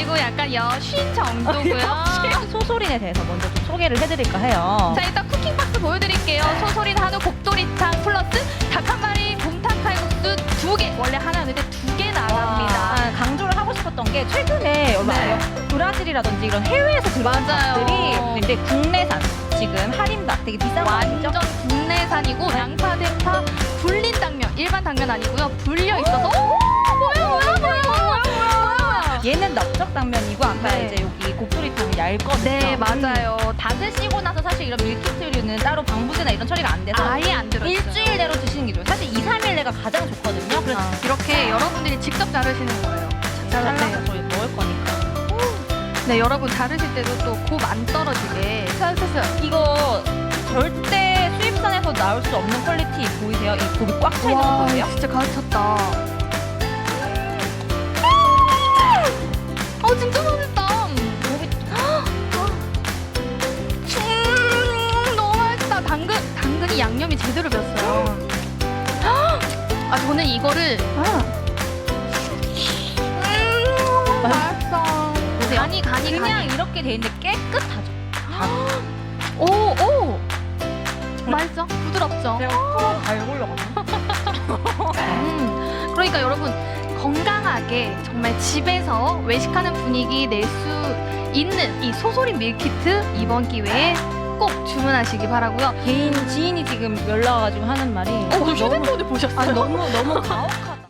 그리고 약간 여신 정도고요. 아, 소소린에 대해서 먼저 좀 소개를 해드릴까 해요. 자 일단 쿠킹 박스 보여드릴게요. 네. 소소린 한우 곡돌이탕 플러스 닭 한 마리 곰탕 칼국수 두 개. 원래 하나였는데 두 개 나갑니다. 아, 강조를 하고 싶었던 게 최근에 얼마 네. 브라질이라든지 이런 해외에서 들어온 맞아요. 것들이 근데 국내산 지금 할인박 되게 비싼 거 아니죠? 완전 국내산이고 양파 대파 불린 당면 일반 당면 아니고요 불려 있어서. 얘는 넓적 당면이고 아까 네. 이제 여기 고프리탕은 얇거든요. 네 맞아요. 닭을 씻고 나서 사실 이런 밀키트류는 따로 방부제나 이런 처리가 안 돼서 아예 안 들어있어요. 일주일 내로 드시는 게 좋아요. 사실 2, 3일 내가 가장 좋거든요. 그래서 아, 이렇게 여러분들이 직접 자르시는 거예요. 잘라서 저희 먹을 거니까. 네 여러분 자르실 때도 또 곱 안 떨어지게 찰스스 이거 절대 수입산에서 나올 수 없는 퀄리티 보이세요? 이 곱이 꽉차 있는 거 보이세요? 진짜 가르쳤다. 제대로 배었어요. 아 저는 이거를 음, 맛있어. 보세요. 간이 간이 그냥. 이렇게 돼 있는데 깨끗하죠. 오 오. 맛있죠? 부드럽죠? 제가 잘 골려가지고. 음, 그러니까 여러분 건강하게 정말 집에서 외식하는 분위기 낼 수 있는 이 소소린 밀키트 이번 기회에 꼭 주문하시기 바라고요. 개인 지인이 지금 연락 와가지고 하는 말이 어, 휴대폰을 보셨어요? 아, 너무 너무 가혹하다.